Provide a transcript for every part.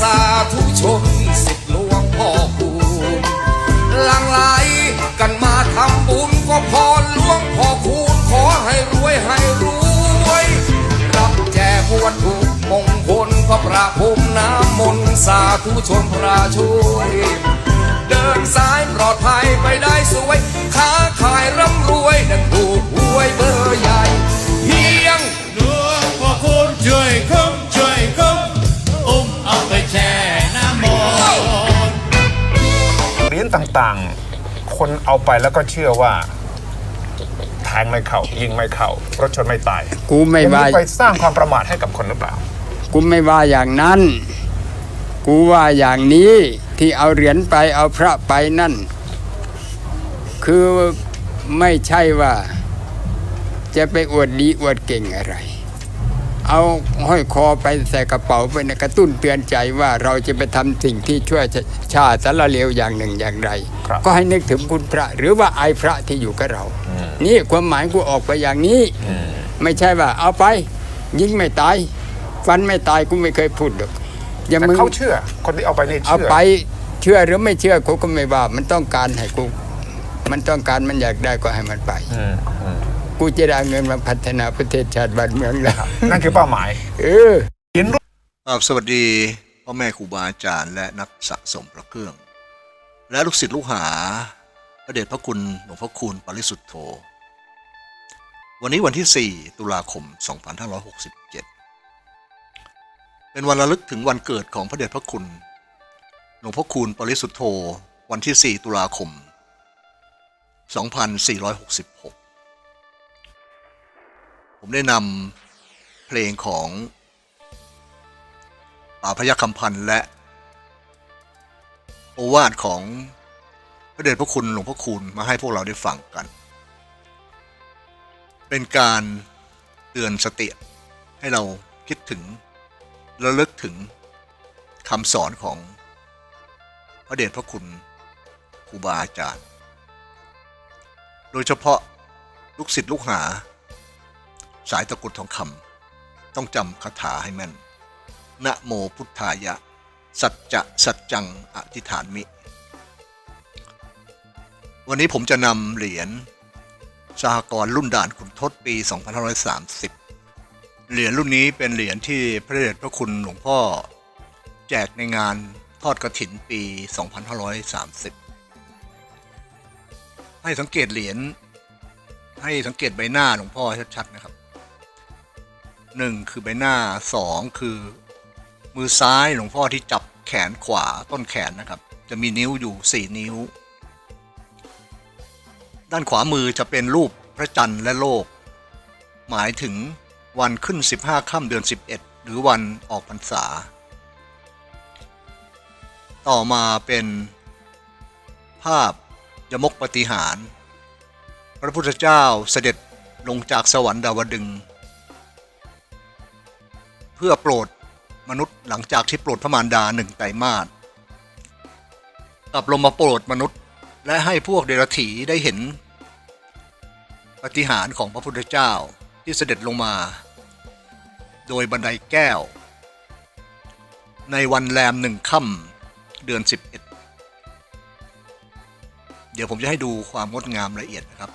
สาธุชนสิทธิหลวงพ่อคูณหลังไหลกันมาทำบุญก็พรหลวงพ่อคูณขอให้รวยให้รวย รับแจกวัตถุมงคลพระประพรมน้ำมนต์สาธุชนพระช่วย เดินสายปลอดภัยไปได้สวย ค้าขายร่ำรวยดังถูกหวยเบอร์ใหญ่ ต่างๆ คนเอาไปแล้วก็เชื่อว่าแทงไม่เข้ายิงไม่เข้ารถชนไม่ตายกูไม่อย่างว่านี้ไปสร้างความประมาทให้กับคนหรือเปล่า กูไม่ว่าอย่างนั้น กูว่าอย่างนี้ที่เอาเหรียญไปเอาพระไปนั่น คือไม่ใช่ว่า จะไปอวดดีอวดเก่งอะไร เอาห้อยคอไปใส่กระเป๋าไปนะกระตุ้นเตือนใจว่าเราจะไปทำสิ่งที่ช่วยชาติสารเลวอย่างหนึ่งอย่างไรครับก็ให้นึกถึงคุณพระ หรือว่าไอพระที่อยู่กับเรา นี่ความหมายกูออกไปอย่างนี้ ไม่ใช่ว่า เอาไป ยิงไม่ตายฟันไม่ตายกูไม่เคยพูดหรอกอย่าแต่มึงเขาเชื่อ คนที่เอาไปนี่เอาเชื่อไปเชื่อหรือไม่เชื่อกูก็ไม่ว่า มันต้องการให้กูมันต้องการมันอยากได้ก็ให้มันไปอืมอืม กูจะได้เงินมาพัฒนาประเทศชาติบ้านเมืองแล้วนั่นคือเป้าหมาย เออเหรียญรุ่นครับสวัสดีพ่อแม่ครูบาอาจารย์และนักสะสมพระเครื่อง และลูกศิษย์ลูกหา พระเดชพระคุณหลวงพ่อคูณปริสุทธโธ วันนี้วันที่ 4 ตุลาคม 2567 เป็นวันระลึกถึงวันเกิดของพระเดชพระคุณหลวงพ่อคูณปริสุทธโธ วันที่ 4 ตุลาคม 2466 ผมได้นำเพลงของป่าพยัคฆ์คำพันธ์และโอวาทของพระเดชพระคุณหลวงพ่อคูณมาให้พวกเราได้ฟังกัน เป็นการเตือนสติให้เราคิดถึงระลึกถึงคำสอนของพระเดชพระคุณครูบาอาจารย์ โดยเฉพาะลูกศิษย์ลูกหา สายตะกรุดทองคำต้องจำคาถาให้แม่น นะโมพุทธายะ สัจจะสัจจังอธิฐานมิ วันนี้ผมจะนำเหรียญสหกรณ์รุ่นด่านขุนทศปี 2530 เหรียญรุ่นนี้เป็นเหรียญที่พระเดชพระคุณหลวงพ่อ แจกในงานทอดกระถินปี 2530 ให้สังเกตเหรียญให้สังเกตใบหน้าหลวงพ่อชัดๆนะครับ หนึ่งคือใบหน้าสองคือมือซ้ายหลวงพ่อที่จับแขนขวาต้นแขนนะครับ จะมีนิ้วอยู่สี่นิ้ว ด้านขวามือจะเป็นรูปพระจันทร์และโลก หมายถึงวันขึ้น 15ค่ำเดือน 11 หรือวันออกพรรษา ต่อมาเป็นภาพยมกปฏิหาร พระพุทธเจ้าเสด็จลงจากสวรรค์ดาวดึงส์ เพื่อโปรดมนุษย์หลังจากที่โปรดพระมารดาหนึ่งไตรมาสกลับลงมาโปรดมนุษย์ และให้พวกเดรัจฉีได้เห็นปฏิหารของพระพุทธเจ้าที่เสด็จลงมา โดยบันไดแก้ว ในวันแรมหนึ่งค่ำเดือน 11 เดี๋ยวผมจะให้ดูความงดงามละเอียดนะครับ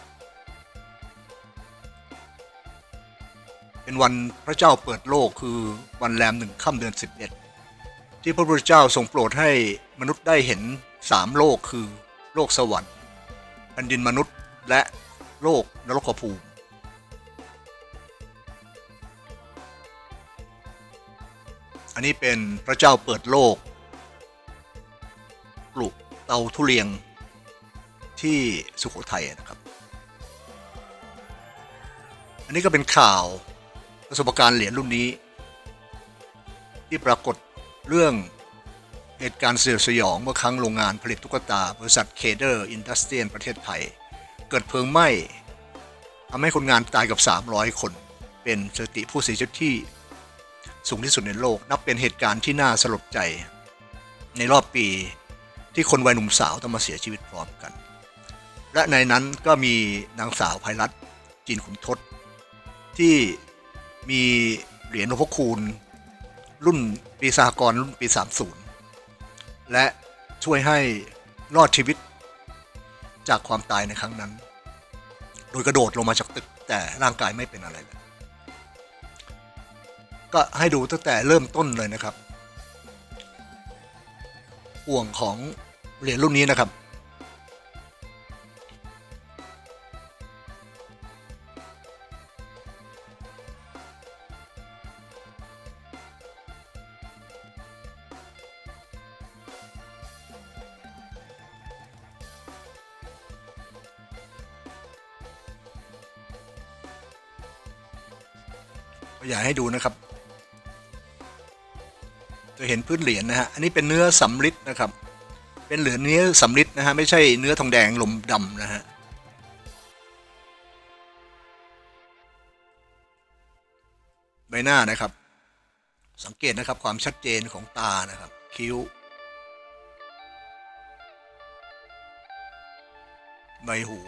เป็นวันพระเจ้าเปิดโลกคือวันแรมหนึ่งค่ำเดือน 11 ที่พระพุทธเจ้าทรงโปรดให้มนุษย์ได้เห็นสามโลกคือโลกสวรรค์แผ่นดินมนุษย์และโลกนรกภูมิอันนี้เป็นพระเจ้าเปิดโลก ปลูกเตาทุเรียงที่สุโขทัยนะครับ อันนี้ก็เป็นข่าว ประสบการณ์เหรียญรุ่นนี้ ที่ปรากฏเรื่องเหตุการณ์เสียดสยองเมื่อครั้งโรงงานผลิตตุ๊กตา บริษัทเคเดอร์อินดัสเทรียนประเทศไทย เกิดเพลิงไหม้ทำให้คนงานตายกับ 300 คน เป็นสถิติผู้เสียชีวิตที่สูงที่สุดในโลก นับเป็นเหตุการณ์ที่น่าสลดใจ ในรอบปีที่คนวัยหนุ่มสาวต้องมาเสียชีวิตพร้อมกัน และในนั้นก็มีนางสาวภัยรัตน์จีนขุนทศที่ มีเหรียญหลวงพ่อคูณ รุ่นปีสหกรณ์รุ่นปี 30 และช่วยให้รอดชีวิตจากความตายในครั้งนั้น โดยกระโดดลงมาจากตึกแต่ร่างกายไม่เป็นอะไรเลยก็ให้ดูตั้งแต่เริ่มต้นเลยนะครับห่วงของเหรียญรุ่นนี้นะครับ อยากให้ดูนะครับ จะเห็นพื้นเหรียญนะฮะ อันนี้เป็นเนื้อสำริดนะครับ เป็นเหรียญเนื้อสำริดนะฮะ ไม่ใช่เนื้อทองแดงลมดำนะฮะใบหน้านะครับ สังเกตนะครับความชัดเจนของตานะครับ คิ้ว ใบหู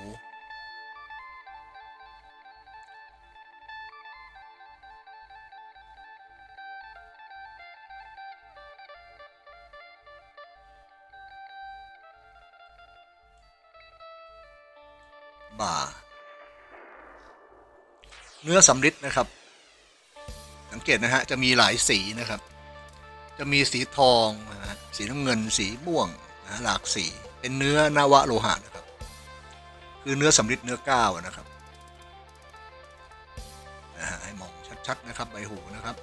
นื้อสำริดนะครับ สังเกตนะฮะจะมีหลายสีนะครับ จะมีสีทองนะฮะสีน้ำเงินสีม่วงนะฮะหลากสีเป็นเนื้อนาวะโลหะนะครับ คือเนื้อสำริดเนื้อก้าวนะครับนะฮะให้มองชัดๆนะครับใบหูนะครับ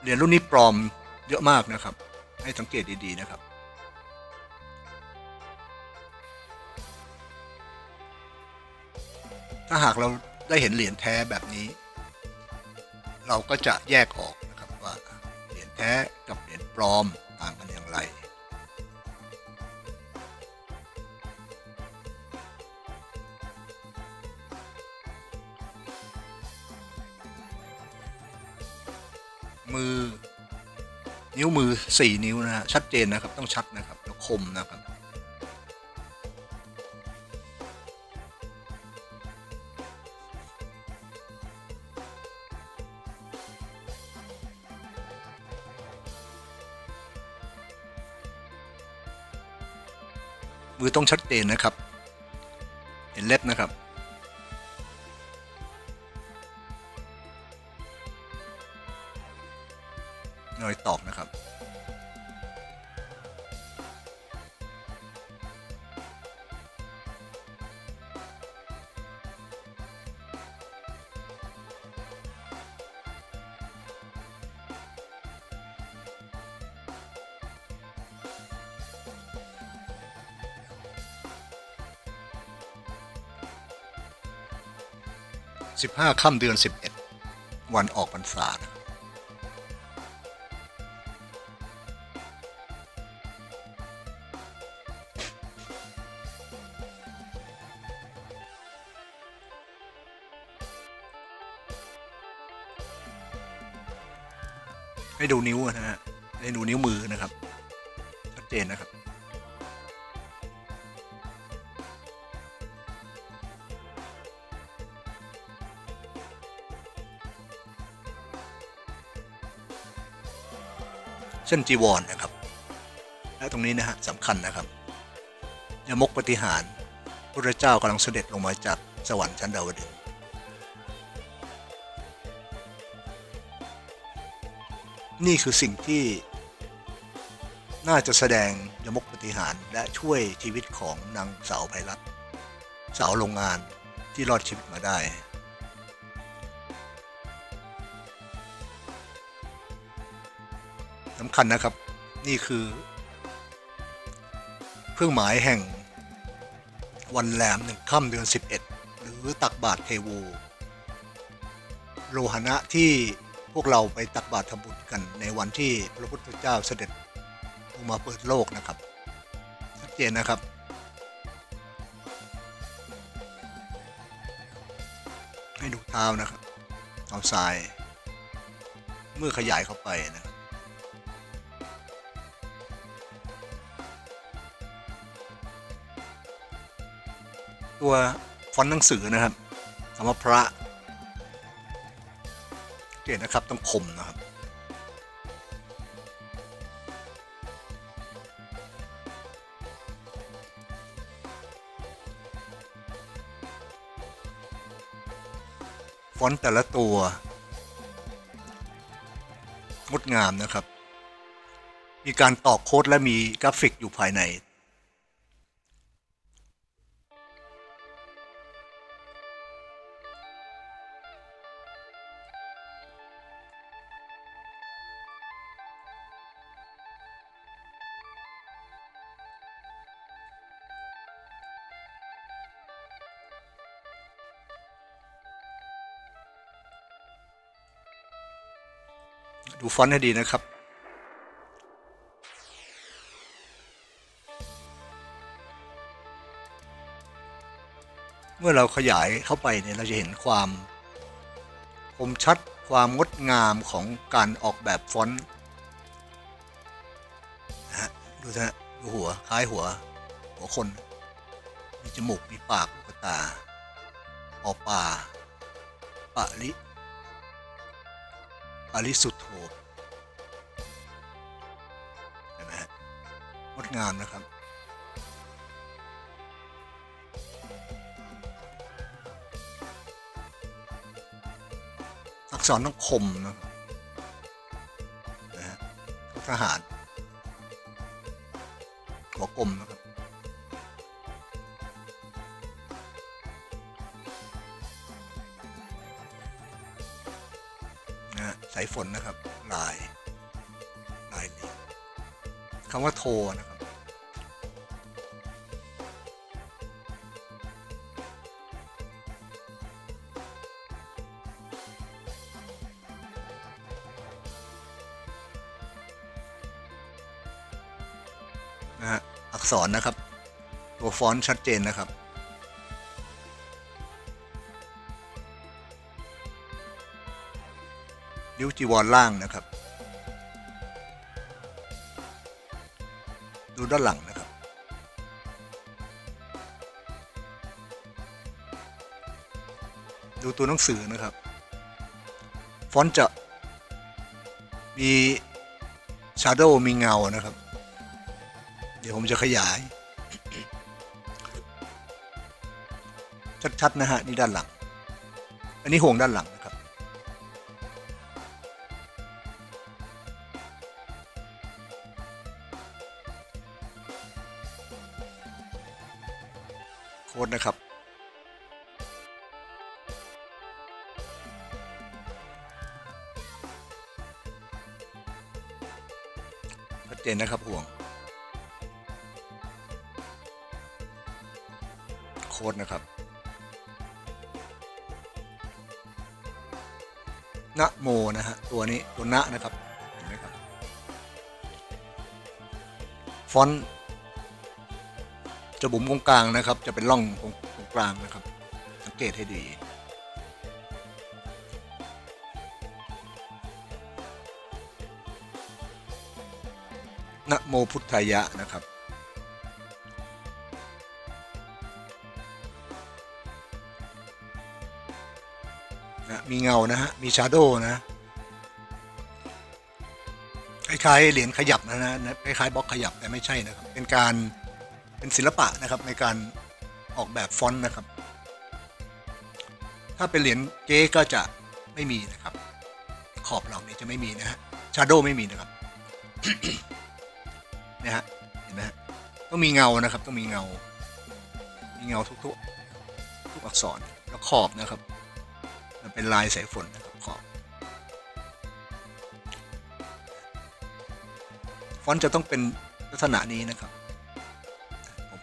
เหรียญรุ่นนี้ปลอมเยอะมากนะครับ ให้สังเกตดีๆนะครับ ถ้าหากเราได้เห็นเหรียญแท้แบบนี้ เราก็จะแยกออกนะครับว่าเหรียญแท้กับเหรียญปลอมต่างกันอย่างไร มือ นิ้วมือสี่นิ้วนะฮะชัดเจนนะครับต้องชัดนะครับแล้วคมนะครับ มือต้องชัดเจนนะครับ เห็นเล็บนะครับ 15ค่ำเดือน 11 วันออกพรรษานะให้ดูนิ้วนะฮะให้ดูนิ้วมือนะครับชัดเจนนะครับ เส้นจีวรนนะครับและตรงนี้นะฮะสำคัญนะครับยมกปฏิหารพระเจ้ากำลังเสด็จลงมาจากสวรรค์ชั้นดาวดึงนี่คือสิ่งที่น่าจะแสดงยมกปฏิหารและช่วยชีวิตของนางสาวไพรัตน์สาวโรงงานที่รอดชีวิตมาได้ สำคัญนะครับ นี่คือ เครื่องหมายแห่งวันแรมหนึ่งค่ำเดือน 11 หรือตักบาตรเทโว โลหณะที่พวกเราไปตักบาตรทำบุญกันในวันที่พระพุทธเจ้าเสด็จลงมาเปิดโลกนะครับชัดเจนนะครับให้ดูเท้านะครับเท้าซ้าย เมื่อขยายเข้าไปนะครับ ตัวฟอนต์หนังสือนะครับคำว่าพระเห็นนะครับต้องคมนะครับฟอนต์แต่ละตัวงดงามนะครับ มีการตอกโค้ดและมีกราฟิกอยู่ภายใน ดูฟอนต์ให้ดีนะครับ เมื่อเราขยายเข้าไปเนี่ยเราจะเห็นความคมชัดความงดงามของการออกแบบฟอนต์นะฮะดูนะดูหัวคล้ายหัว หัวคน มีจมูกมีปากลูกตาออปาปะลิ อริสุทโธเห็นไหมฮะงดงามนะครับ อักษรต้องคมนะครับนะฮะทหารหัวกลมนะครับ สายฝนนะครับลายลายนี้คำว่าโทนะครับ นะฮะอักษรนะครับ ตัวฟอนต์ชัดเจนนะครับ วจีวรล่างนะครับ ดูด้านหลังนะครับ ดูตัวหนังสือนะครับ ฟอนต์จะมีชาร์โดมีเงานะครับ เดี๋ยวผมจะขยาย ชัด ๆ นะฮะ นี่ด้านหลัง อันนี้ห่วงด้านหลัง ดนะครับ ชัดเจนนะครับห่วง โค้ดนะครับนะโม นะฮะ ตัวนี้ ตัวนะนะครับ เห็นไหมครับ ฟอนต์ จะบุ๋มตรงกลางนะครับ จะเป็นร่องตรงตรงกลางนะครับ สังเกตให้ดีนะโมพุทธายะนะครับ นะ มีเงานะฮะ มีชาโดนะ คล้ายๆเหรียญขยับนะนะ คล้ายๆบล็อกขยับแต่ไม่ใช่นะครับ เป็นการ เป็นศิลปะนะครับในการออกแบบฟอนต์นะครับ ถ้าเป็นเหรียญเก๊ก็จะไม่มีนะครับ ขอบเหล่านี้จะไม่มีนะฮะชาร์โดไม่มีนะครับนี่ยฮะเห็นไหมฮะต้องมีเงานะครับ ต้องมีเงา มีเงาทุกๆทุกอักษรแล้วขอบนะครับ มันเป็นลายสายฝนนะครับขอบฟอนต์จะต้องเป็นลักษณะนี้นะครับ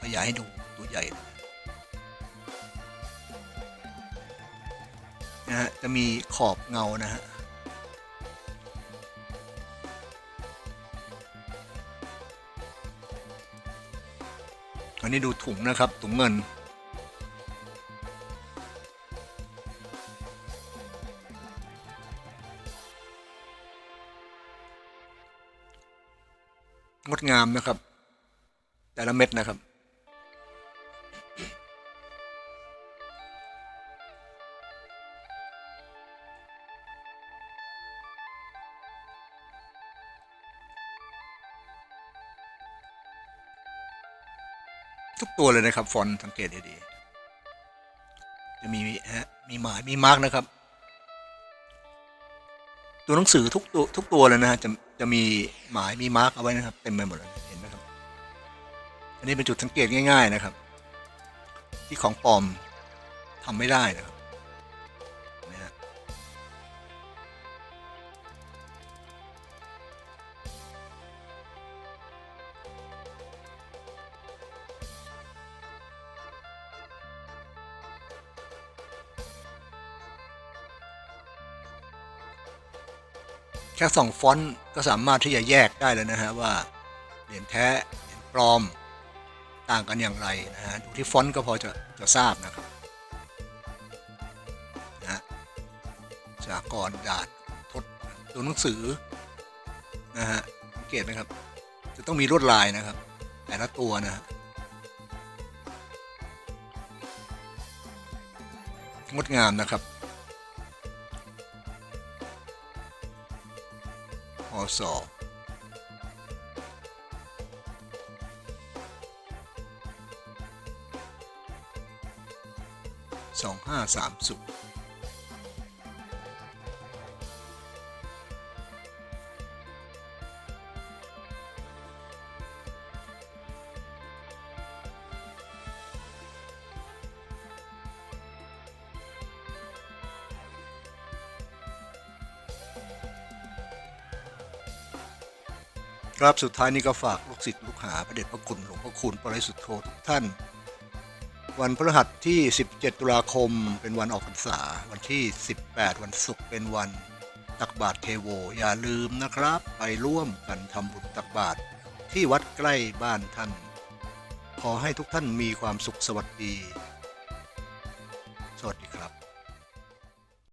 ขยายให้ดูตัวใหญ่นะฮะจะมีขอบเงานะฮะอันนี้ดูถุงนะครับ ถุงเงิน งดงามนะครับ แต่ละเม็ดนะครับ ทุกตัวเลยนะครับ ฟอนต์สังเกตดีๆจะมีฮะมีหมายมีมาร์กนะครับ ตัวหนังสือทุกตัวทุกตัวเลยนะฮะจะจะมีหมายมีมาร์กเอาไว้นะครับเต็มไปหมดเลยเห็นไหมครับ อันนี้เป็นจุดสังเกตง่าย ๆนะครับ ที่ของปลอมทำไม่ได้นะครับ แค่สองฟอนต์ก็สามารถที่จะแยกได้แล้วนะฮะว่าเหรียญแท้เหรียญปลอมต่างกันอย่างไรนะฮะดูที่ฟอนต์ก็พอจะจะทราบนะครับนะฮะจากรดาษทดตัวหนังสือนะฮะสังเกตไหมครับ จะต้องมีลวดลายนะครับ แต่ละตัวนะฮะงดงามนะครับ พศสอง ครับสุดท้ายนี้ก็ฝากลูกศิษย์ลูกหาพระเดชพระคุณหลวงพ่อคุณปริสุทธโธทุกท่าน วันพฤหัสที่ 17 ตุลาคม เป็นวันออกพรรษา วันที่ 18 วันศุกร์เป็นวันตักบาตรเทโว อย่าลืมนะครับ ไปร่วมกันทำบุญตักบาตรที่วัดใกล้บ้านท่าน ขอให้ทุกท่านมีความสุขสวัสดี